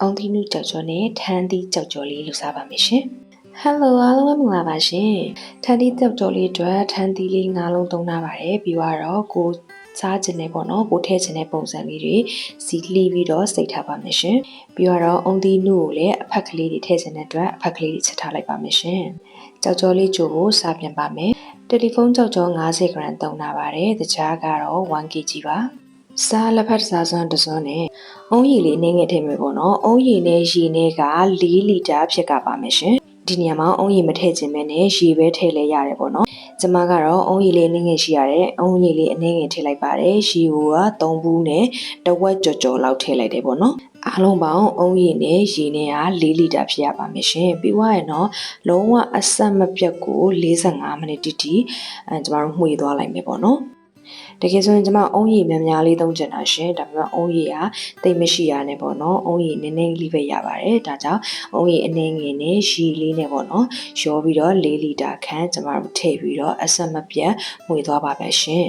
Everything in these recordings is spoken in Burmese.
အောင်သီးနုကြောက်ကြောနဲ့ထန်းသီးကြောက်ကြောလေးလှူစားပါမယ်ရှင်။ Hello အားလုံးပဲမင်္ဂလာပါရှင်။ထန်းသီးကြောက်ကြောလေးအတွက်ထန်းသီးလေး၅လုံးသုံးထားပါတယ်ပြီးတော့ကိုစားခြင်းနဲ့ပေါ့နော်ကိုထည့်ခြင်းနဲ့ပုံစံလေးတွေစီလှီးပြီးတော့စိတ်ထားပါမယ်ရှင်။ပြီးတော့အုံသီးနုကိုလည်းအဖက်ကလေးတွေထည့်ခြင်းတဲ့အတွက်အဖက်ကလေးတွေချက်ထားလိုက်ပါမယ်ရှင်။ကြောက်ကြောလေးကြိုကိုစားပြန်ပါမယ်။တယ်လီဖုန်းကြောက်ကြော50 gram သုံးထားပါတယ်။တခြားကတော့ 1kg ပါ။ စားလက်ဖက်စားစွမ်းတစ်စွန်းနဲ့အုံးရည်လေးနည်းငယ်ထည့်မယ်ပေါ့နော်။အုံးရည်နဲ့ရေနဲ့က4လီတာဖြစ်ကပါမယ်ရှင်။ဒီနေရာမှာအုံးရည်မထည့်ခြင်းပဲနဲ့ရေပဲထည့်လဲရတယ်ပေါ့နော်။ကျမကတော့အုံးရည်လေးနည်းငယ်ရှိရတယ်။အုံးရည်လေးအနည်းငယ်ထည့်လိုက်ပါတယ်။ရေကိုက3ဘူးနဲ့တဝက်ကြော်ကြော်လောက်ထည့်လိုက်တယ်ပေါ့နော်။အားလုံးပေါင်းအုံးရည်နဲ့ရေနဲ့က4လီတာဖြစ်ရပါမယ်ရှင်။ပြီးွားရင်တော့လုံးဝအဆက်မပြတ်ကို45မိနစ်တိတိအဲကျမတို့မှွေသွားလိုက်မယ်ပေါ့နော်။ တကယ်ဆိုရင်ကျွန်မအုံးရည်များများလေးသုံးချင်တာရှင်ဒါပေမဲ့အုံးရည်ကတိတ်မရှိရနဲ့ပေါ့နော်အုံးရည်နည်းနည်းလေးပဲရပါတယ်ဒါကြောင့်အုံးရည်အနည်းငယ်နဲ့ရီလေးနဲ့ပေါ့နော်ရောပြီးတော့4လီတာခန့်ကျွန်မတို့ထည့်ပြီးတော့အဆက်မပြတ်မှွေသွားပါပဲရှင်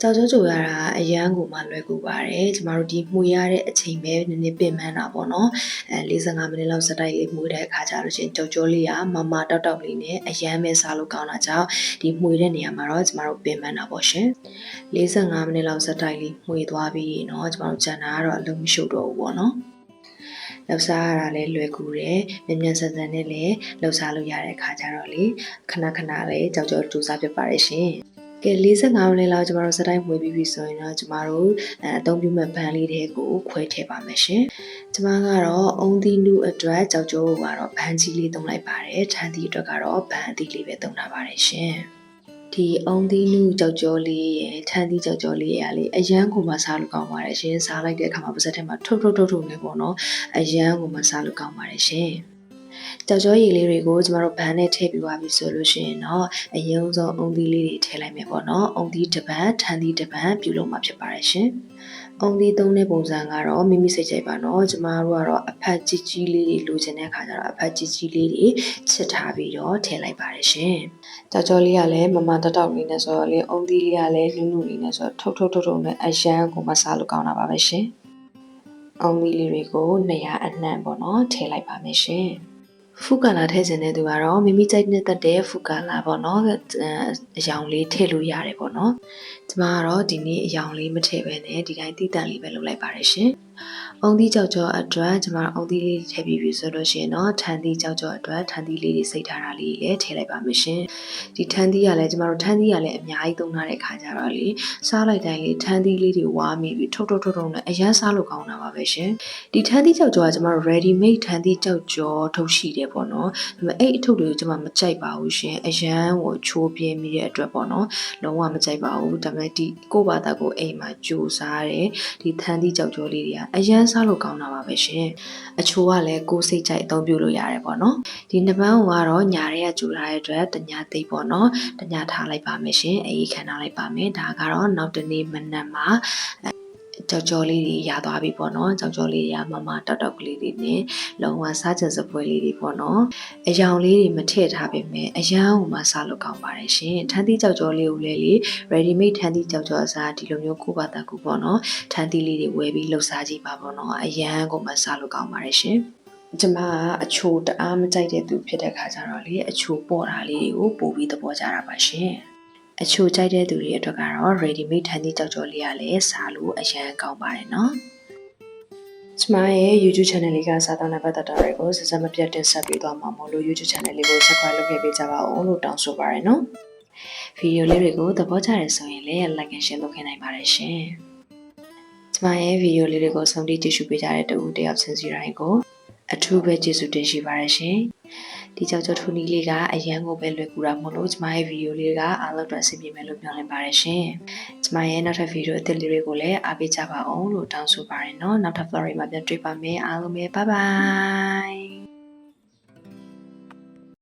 ကြောက်ကြောကြိုရတာအရန်ကိုမှလွယ်ကူပါတယ်ကျမတို့ဒီမှုရတဲ့အချိန်ပဲနည်းနည်းပြင်မှန်းတာပေါ့နော်အဲ45မိနစ်လောက်စတိုက်လေးမှုတဲ့အခါကျလို့ရှိရင်ကြောက်ကြောလေးကမမတောက်တောက်လေးနဲ့အရန်ပဲစားလို့ကောင်းတာကြောင့်ဒီမှုတဲ့နေရာမှာတော့ကျမတို့ပြင်မှန်းတာပေါ့ရှင်45မိနစ်လောက်စတိုက်လေးမှုသွားပြီးရင်တော့ကျမတို့ဂျန်နာကတော့အလုံးမရှုပ်တော့ဘူးပေါ့နော်လောက်စားရတာလည်းလွယ်ကူတယ်။မြန်မြန်ဆန်ဆန်နဲ့လည်းလောက်စားလို့ရတဲ့အခါကျတော့လေခဏခဏလေးကြောက်ကြောတူစားပြပါရရှင်။ ကဲ45မိနစ်လောက်ကျမတို့စတိုင်းမွေးပြီးပြီဆိုရင်တော့ကျမတို့အဲအသုံးပြုမဲ့ဘန်းလေးတွေကိုခွဲထည့်ပါမယ်ရှင်။ကျမကတော့အုံသီးနုအတွက်ကြောက်ကြောကတော့ဘန်းကြီးလေးသုံးလိုက်ပါတယ်။ထန်းသီးအတွက်ကတော့ဘန်းအသီးလေးပဲသုံးထားပါတယ်ရှင်။ဒီအုံသီးနုကြောက်ကြောလေးရဲ့ထန်းသီးကြောက်ကြောလေးရလေအရန်ကိုမှစားလို့ကောင်းပါတယ်ရှင်စားလိုက်တဲ့အခါမှာပါစက်ထဲမှာထုတ်ထုတ်ထုတ်ထုတ်နေပေါ့နော်အရန်ကိုမှစားလို့ကောင်းပါတယ်ရှင် ကြောက်ကြောရည်လေးတွေကိုကျမတို့ဘန်းနဲ့ထည့်ပြီးသွားပြီဆိုလို့ရှိရင်တော့အရင်ဆုံးအုံသီးလေးတွေထည့်လိုက်မယ်ပေါ့နော်အုံသီးတစ်ပန်းထန်းသီးတစ်ပန်းပြုလုပ်မှာဖြစ်ပါတယ်ရှင်အုံသီးသုံးတဲ့ပုံစံကတော့မိမိစိတ်ကြိုက်ပါနော်ကျမတို့ကတော့အဖက်ကြီးကြီးလေးတွေလိုချင်တဲ့အခါကျတော့အဖက်ကြီးကြီးလေးတွေချစ်ထားပြီးတော့ထည့်လိုက်ပါတယ်ရှင်ကြောက်ကြောလေးကလည်းမမတတောက်လေးနဲ့ဆိုတော့လေအုံသီးလေးကလည်းနုနုလေးနဲ့ဆိုတော့ထုတ်ထုတ်ထုတ်ထုတ်နဲ့အရန်ကိုမစားလို့ကောင်းတာပါပဲရှင်အောင်မီလေးတွေကို200အနှံ့ပေါ့နော်ထည့်လိုက်ပါမယ်ရှင် ဖူကာလာထည့်ခြင်းတဲ့သူကတော့မိမိကြိုက်နေတဲ့တဲ့ဖူကာလာပေါ့နော်အယောင်လေးထည့်လို့ရတယ်ပေါ့နော်ကျမကတော့ဒီနေ့အယောင်လေးမထည့်ပဲနဲ့ဒီတိုင်းတိတန့်လေးပဲလုပ်လိုက်ပါတယ်ရှင်အုံသီးကြောက်ကြောအတွက်ကျမတို့အုံသီးလေးထည့်ပြီးပြီဆိုလို့ရှိရင်တော့ထန်သီးကြောက်ကြောအတွက်ထန်သီးလေးတွေစိတ်ထားတာလေးလည်းထည့်လိုက်ပါမယ်ရှင်ဒီထန်သီးကလည်းကျမတို့ထန်သီးကလည်းအများကြီးသုံးထားတဲ့ခါကျတော့လေစားလိုက်တိုင်းလေထန်သီးလေးတွေဝါမိပြီးထုတ်ထုတ်ထုတ်ထုတ်နဲ့အရန်စားလို့ကောင်းတာပါပဲရှင်ဒီထန်သီးကြောက်ကြောကကျမတို့ ready made ထန်သီးကြောက်ကြောထုတ်ရှိတယ်ပေါ့နော်ဒါပေမဲ့အဲ့အထုပ်တွေကိုကျမမကြိုက်ပါဘူးရှင်အရန်ကိုချိုးပြင်းမိတဲ့အတွက်ပေါ့နော်လုံးဝမကြိုက်ပါဘူးဒါပေမဲ့ဒီကိုယ့်ဘာသာကိုအိမ်မှာကြိုးစားတယ်ဒီထန်သီးကြောက်ကြောလေးတွေကအရန်စားလို့ကောင်းတာပါပဲရှင်အချိုကလည်းကိုယ်စိတ်ကြိုက်အသုံးပြုလို့ရတယ်ပေါ့နော်ဒီနှစ်ပန်းကတော့ညာရဲကကြိုထားတဲ့အတွက်တညာသိပ်ပေါ့နော်တညာထားလိုက်ပါမယ်ရှင်အေးခံထားလိုက်ပါမယ်ဒါကတော့နောက်တနေ့မနက်မှာ ကြော်ကြော်လေးတွေရသွားပြီပေါ့နော်ကြော်ကြော်လေးရမမတောက်တောက်ကလေးတွေနဲ့လုံးဝစားကြစပွဲလေးတွေပေါ့နော်အယောင်လေးတွေမထည့်ထားပေမဲ့အယောင်ကိုမှစားလို့ကောင်းပါတယ်ရှင်ထန်းသီးကြော်ကြော်လေးကိုလည်းလေ ready made ထန်းသီးကြော်ကြော်အစားဒီလိုမျိုးကိုပါတာကူပေါ့နော်ထန်းသီးလေးတွေဝယ်ပြီးလှုပ်စားကြည့်ပါပေါ့နော်အရန်ကိုမှစားလို့ကောင်းပါတယ်ရှင်ကျမကအချိုတအားမကြိုက်တဲ့သူဖြစ်တဲ့ခါကျတော့လေအချိုပေါ်တာလေးတွေကိုပို့ပြီးသဘောကျတာပါရှင်။ အချိုကြိုက်တဲ့သူတွေအတွက်ကတော့ ready made ထန်းသီးကြောက်ကြော်လေးကလည်းစားလို့အရန်ကောင်းပါတယ်နော်ကျမရဲ့ YouTube channel လေးကစားတောင်းတဲ့ပတ်သက်တာတွေကိုစစမပြတ်တင်ဆက်ပေးသွားမှာမို့လို့ YouTube channel လေးကို subscribe လုပ်ခဲ့ပေးကြပါဦးလို့တောင်းဆိုပါရနော်ဗီဒီယိုလေးတွေကိုသဘောကျတယ်ဆိုရင်လည်း like and share လုပ်ခဲ့နိုင်ပါတယ်ရှင်ကျမရဲ့ဗီဒီယိုလေးတွေကိုဆုံးဖြတ်ကြည့်ရှုပေးကြတဲ့တူတယောက်ချင်းစီတိုင်းကို အထူးပဲကျေးဇူးတင်ရှိပါတယ်ရှင်ဒီကြောက်ကြောထူနီးလေးကအရန်ကိုပဲလွယ်ကူတာမို့လို့ကျမရဲ့ဗီဒီယိုလေးကအားလုံးအတွက်အဆင်ပြေမယ်လို့ပြောလင်ပါတယ်ရှင်ကျမရဲ့နောက်ထပ်ဗီဒီယိုအသစ်လေးတွေကိုလည်းအားပေးကြပါအောင်လို့တောင်းဆိုပါရနော်နောက်ထပ် Florida မှာပြန်တွေ့ပါမယ်အားလုံးပဲ bye bye